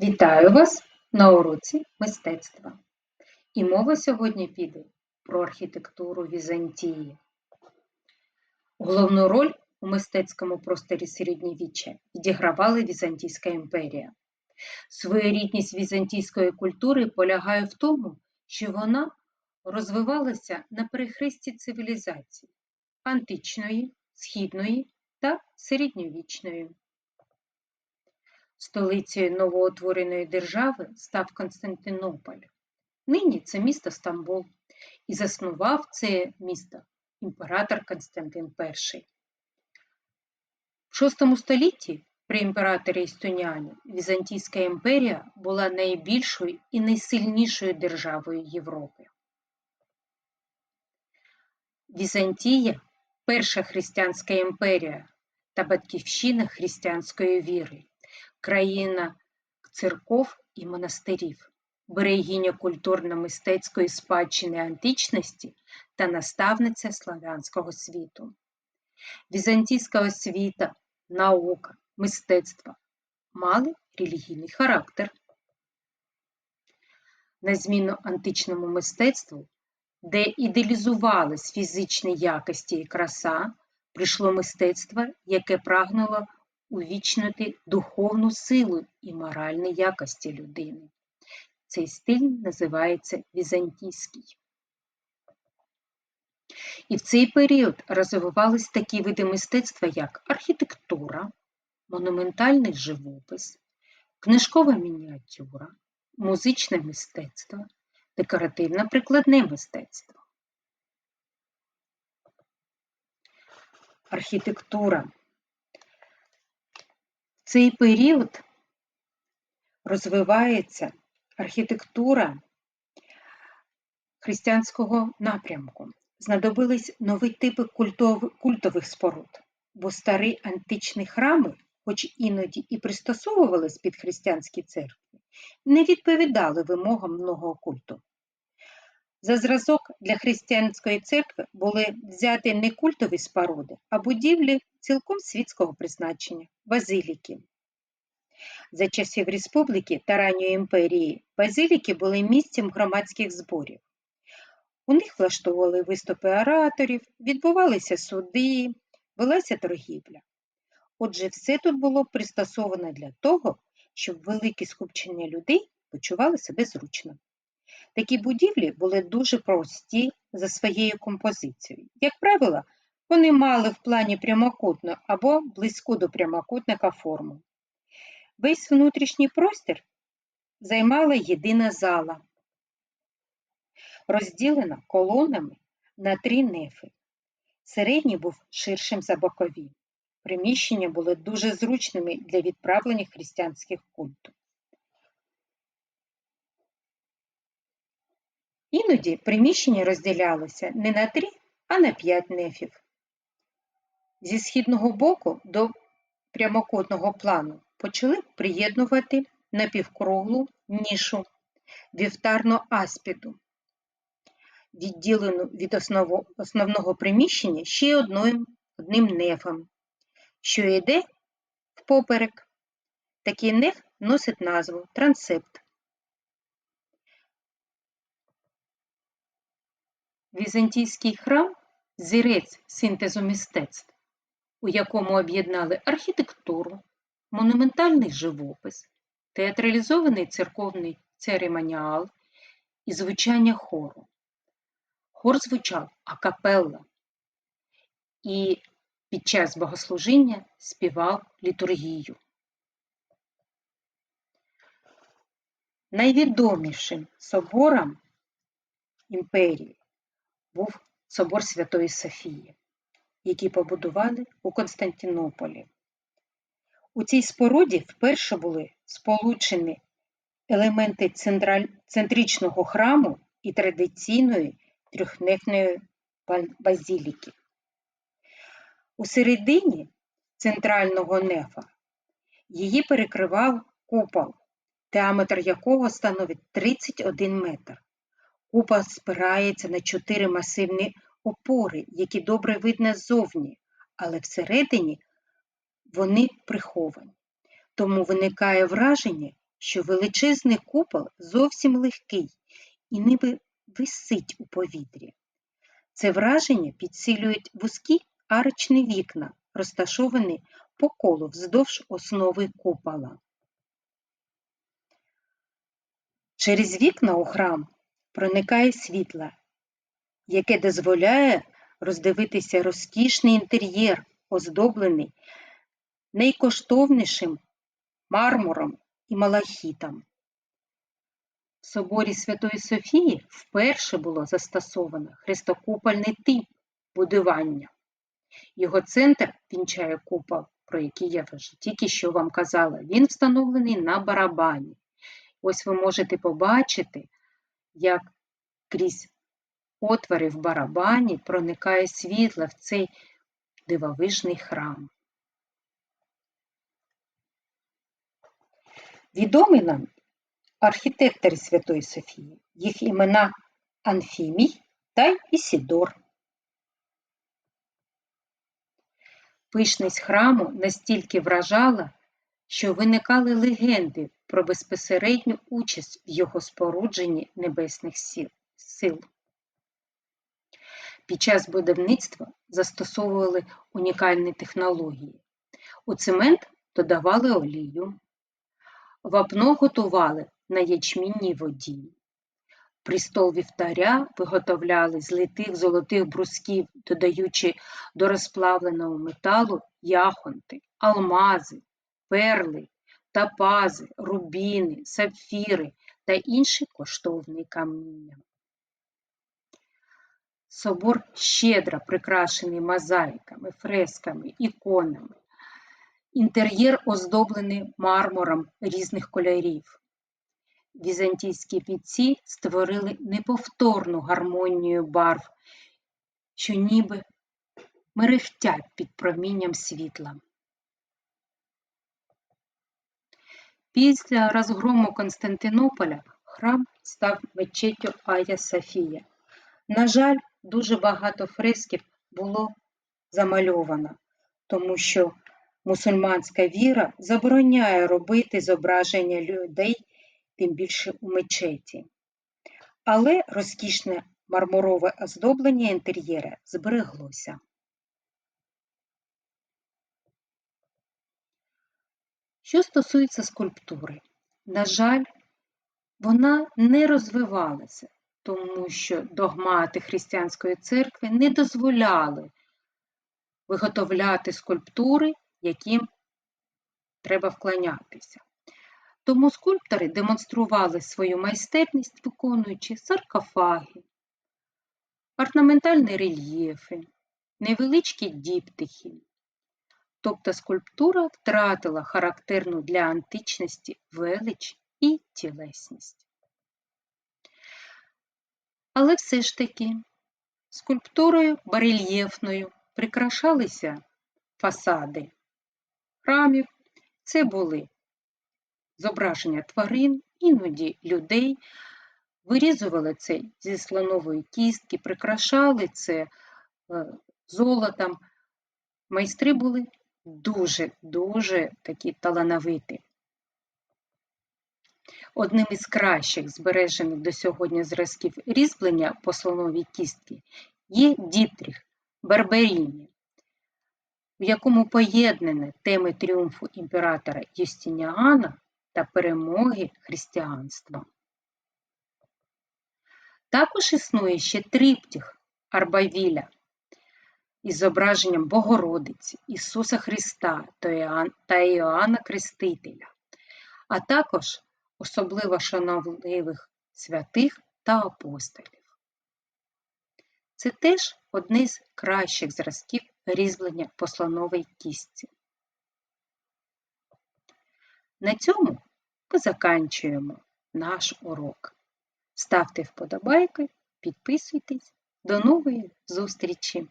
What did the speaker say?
Вітаю вас на уроці мистецтва. І мова сьогодні піде про архітектуру Візантії. Головну роль у мистецькому просторі середньовіччя відігравала Візантійська імперія. Своєрідність візантійської культури полягає в тому, що вона розвивалася на перехресті цивілізацій античної, східної та середньовічної. Столицею новоутвореної держави став Константинополь. Нині це місто Стамбул, і заснував це місто імператор Константин І. В VI столітті при імператорі Істуніані Візантійська імперія була найбільшою і найсильнішою державою Європи. Візантія перша християнська імперія та батьківщина християнської віри країна церков і монастирів, берегиня культурно-мистецької спадщини античності та наставниця славянського світу. Візантійська освіта, наука, мистецтво мали релігійний характер. На зміну античному мистецтву, де ідеалізувались фізичні якості і краса, прийшло мистецтво, яке прагнуло увічнити духовну силу і моральні якості людини. Цей стиль називається візантійський. І в цей період розвивались такі види мистецтва, як архітектура, монументальний живопис, книжкова мініатюра, музичне мистецтво, декоративно-прикладне мистецтво. Архітектура цей період розвивається архітектура християнського напрямку. Знадобились нові типи культових споруд, бо старі античні храми, хоч іноді і пристосовувались під християнські церкви, не відповідали вимогам нового культу. За зразок для християнської церкви були взяті не культові споруди, а будівлі цілком світського призначення базиліки. За часів республіки та ранньої імперії базиліки були місцем громадських зборів. У них влаштовували виступи ораторів, відбувалися суди, велася торгівля. Отже, все тут було пристосовано для того, щоб велике скупчення людей почували себе зручно. Такі будівлі були дуже прості за своєю композицією. Як правило, вони мали в плані прямокутну або близьку до прямокутника форму. Весь внутрішній простір займала єдина зала, розділена колонами на три нефи. Середній був ширшим за бокові. Приміщення були дуже зручними для відправлення християнських культів. Іноді приміщення розділялося не на три, а на п'ять нефів. Зі східного боку до прямокутного плану почали приєднувати напівкруглу нішу вівтарну аспіду, відділену від основного приміщення ще одним, одним нефом, що йде впоперек. Такий неф носить назву трансепт. Візантійський храм зірець синтезу мистецтв, у якому об'єднали архітектуру, монументальний живопис, театралізований церковний церемоніал і звучання хору. Хор звучав акапелла і під час богослужіння співав літургію. Найвідомішим собором імперії був собор Святої Софії, який побудували у Константинополі. У цій споруді вперше були сполучені елементи центричного храму і традиційної трьохнефної базіліки. У середині центрального нефа її перекривав купол, діаметр якого становить 31 метр. Купол спирається на чотири масивні опори, які добре видно ззовні, але всередині вони приховані. Тому виникає враження, що величезний купол зовсім легкий і ніби висить у повітрі. Це враження підсилюють вузькі арочні вікна, розташовані по колу вздовж основи купола. Через вікна у храм проникає світло, яке дозволяє роздивитися розкішний інтер'єр, оздоблений найкоштовнішим мармуром і малахітом. В соборі Святої Софії вперше було застосовано хрестокупольний тип будування. Його центр вінчає купол, про який я вже тільки що вам казала. Він встановлений на барабані. Ось ви можете побачити, як крізь отвори в барабані проникає світло в цей дивовижний храм. Відомі нам архітектори Святої Софії, їх імена Анфімій та Ісідор. Пишність храму настільки вражала, що виникали легенди про безпосередню участь в його спорудженні небесних сил. Під час будівництва застосовували унікальні технології. У цемент додавали олію, вапно готували на ячмінній воді. Престол вівтаря виготовляли з литих золотих брусків, додаючи до розплавленого металу яхонти, алмази, перли, топази, рубіни, сапфіри та інші коштовні каміння. Собор щедро прикрашений мозаїками, фресками, іконами. Інтер'єр оздоблений мармуром різних кольорів. Візантійські митці створили неповторну гармонію барв, що ніби мерехтять під промінням світла. Після розгрому Константинополя храм став мечеттю Ая Софія. На жаль, дуже багато фресків було замальовано, тому що мусульманська віра забороняє робити зображення людей, тим більше у мечеті. Але розкішне мармурове оздоблення інтер'єра збереглося. Що стосується скульптури, на жаль, вона не розвивалася, тому що догмати християнської церкви не дозволяли виготовляти скульптури, яким треба вклонятися. Тому скульптори демонстрували свою майстерність, виконуючи саркофаги, орнаментальні рельєфи, невеличкі діптихи. Тобто скульптура втратила характерну для античності велич і тілесність. Але все ж таки скульптурою барельєфною прикрашалися фасади храмів. Це були зображення тварин, іноді людей, вирізували це зі слонової кістки, прикрашали це е, золотом. Майстри були дуже-дуже такі талановиті. Одним із кращих збережених до сьогодні зразків різьблення по слоновій кістки є дітріх Барберіні, в якому поєднані теми тріумфу імператора Юстиніана та перемоги християнства. Також існує ще триптіх Арбавіля із зображенням Богородиці, Ісуса Христа та Іоанна Крестителя, а також особливо шановливих святих та апостолів. Це теж одне з кращих зразків різьблення по слоновій кістці. На цьому ми заканчуємо наш урок. Ставте вподобайки, підписуйтесь. До нової зустрічі!